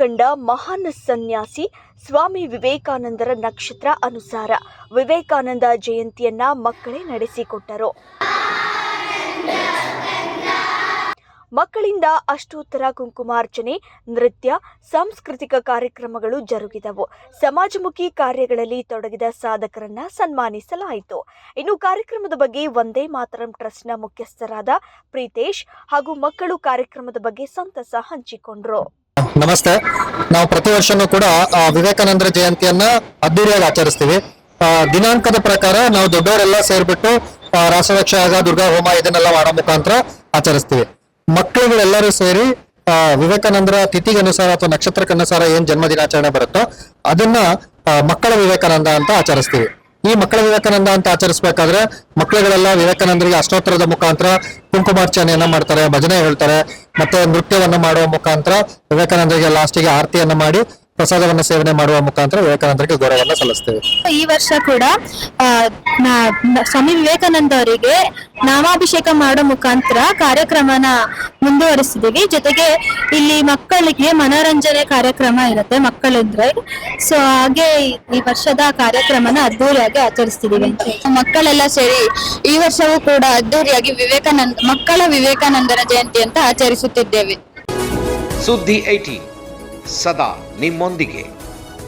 ಕಂಡ ಮಹಾನ್ ಸನ್ಯಾಸಿ ಸ್ವಾಮಿ ವಿವೇಕಾನಂದರ ನಕ್ಷತ್ರ ಅನುಸಾರ ವಿವೇಕಾನಂದ ಜಯಂತಿಯನ್ನ ಮಕ್ಕಳೇ ನಡೆಸಿಕೊಟ್ಟರು. ಮಕ್ಕಳಿಂದ ಅಷ್ಟೋತ್ತರ ಕುಂಕುಮಾರ್ಚನೆ, ನೃತ್ಯ, ಸಾಂಸ್ಕೃತಿಕ ಕಾರ್ಯಕ್ರಮಗಳು ಜರುಗಿದವು. ಸಮಾಜಮುಖಿ ಕಾರ್ಯಗಳಲ್ಲಿ ತೊಡಗಿದ ಸಾಧಕರನ್ನ ಸನ್ಮಾನಿಸಲಾಯಿತು. ಇನ್ನು ಕಾರ್ಯಕ್ರಮದ ಬಗ್ಗೆ ಒಂದೇ ಮಾತರಂ ಟ್ರಸ್ಟ್ನ ಮುಖ್ಯಸ್ಥರಾದ ಪ್ರೀತೇಶ್ ಹಾಗೂ ಮಕ್ಕಳು ಕಾರ್ಯಕ್ರಮದ ಬಗ್ಗೆ ಸಂತಸ ಹಂಚಿಕೊಂಡ್ರು. ನಮಸ್ತೆ. ನಾವು ಪ್ರತಿ ವರ್ಷನೂ ಕೂಡ ವಿವೇಕಾನಂದರ ಜಯಂತಿಯನ್ನ ಅದ್ದೂರಿಯಾಗಿ ಆಚರಿಸ್ತೀವಿ. ದಿನಾಂಕದ ಪ್ರಕಾರ ನಾವು ದೊಡ್ಡವರೆಲ್ಲ ಸೇರ್ಬಿಟ್ಟು ರಾಸವಕ್ಷ ಯಾಗ ದುರ್ಗಾ ಹೋಮ ಇದನ್ನೆಲ್ಲ ಮಾಡೋ ಮುಖಾಂತರ ಆಚರಿಸ್ತೀವಿ. ಮಕ್ಕಳುಗಳೆಲ್ಲರೂ ಸೇರಿ ವಿವೇಕಾನಂದರ ತಿಥಿಗೆ ಅನುಸಾರ ಅಥವಾ ನಕ್ಷತ್ರಕ್ಕನುಸಾರ ಏನ್ ಜನ್ಮ ದಿನಾಚರಣೆ ಬರುತ್ತೋ ಅದನ್ನ ಮಕ್ಕಳ ವಿವೇಕಾನಂದ ಅಂತ ಆಚರಿಸ್ತೀವಿ. ಈ ಮಕ್ಕಳ ವಿವೇಕಾನಂದ ಅಂತ ಆಚರಿಸ್ಬೇಕಾದ್ರೆ ಮಕ್ಕಳುಗಳೆಲ್ಲ ವಿವೇಕಾನಂದರಿಗೆ ಅಷ್ಟೋತ್ತರದ ಮುಖಾಂತರ ಕುಂಕುಮಾರ್ಚನೆಯನ್ನ ಮಾಡ್ತಾರೆ, ಭಜನೆ ಹೇಳ್ತಾರೆ, ಮತ್ತೆ ನೃತ್ಯವನ್ನ ಮಾಡುವ ಮುಖಾಂತರ ವಿವೇಕಾನಂದರಿಗೆ ಲಾಸ್ಟಿಗೆ ಆರತಿಯನ್ನ ಮಾಡಿ ಪ್ರಸಾದವನ್ನ ಸೇವನೆ ಮಾಡುವ ಮುಖಾಂತರ ವಿವೇಕಾನಂದರಿಗೆ ಗೌರವವನ್ನು ಸಲ್ಲಿಸ್ತೇವೆ. ಈ ವರ್ಷ ಕೂಡ ಆ, ನಾ- ನ- ಸ್ವಾಮಿ ವಿವೇಕಾನಂದ ಅವರಿಗೆ ನಾಮಾಭಿಷೇಕ ಮಾಡೋ ಮುಖಾಂತರ ಕಾರ್ಯಕ್ರಮನ ಮುಂದುವರಿಸಿದೀವಿ ಜೊತೆಗೆ ಇಲ್ಲಿ ಮಕ್ಕಳಿಗೆ ಮನೋರಂಜನೆ ಕಾರ್ಯಕ್ರಮ ಇರುತ್ತೆ ಮಕ್ಕಳಿದ್ರೆ. ಸೊ ಹಾಗೆ ಈ- ಈ ವರ್ಷದ ಕಾರ್ಯಕ್ರಮನ ಅದ್ದೂರಿಯಾಗಿ ಆಚರಿಸ್ತಿದೀವಿ ಮಕ್ಕಳೆಲ್ಲ ಸೇರಿ ಈ ವರ್ಷವೂ ಕೂಡ ಅದ್ದೂರಿಯಾಗಿ ವಿವೇಕಾನಂದ ಮಕ್ಕಳ ವಿವೇಕಾನಂದರ ಜಯಂತಿ ಅಂತ ಆಚರಿಸುತ್ತಿದ್ದೇವೆ. ಸುದ್ದಿ ಐಟಿ ಸದಾ ನಿಮ್ಮೊಂದಿಗೆ.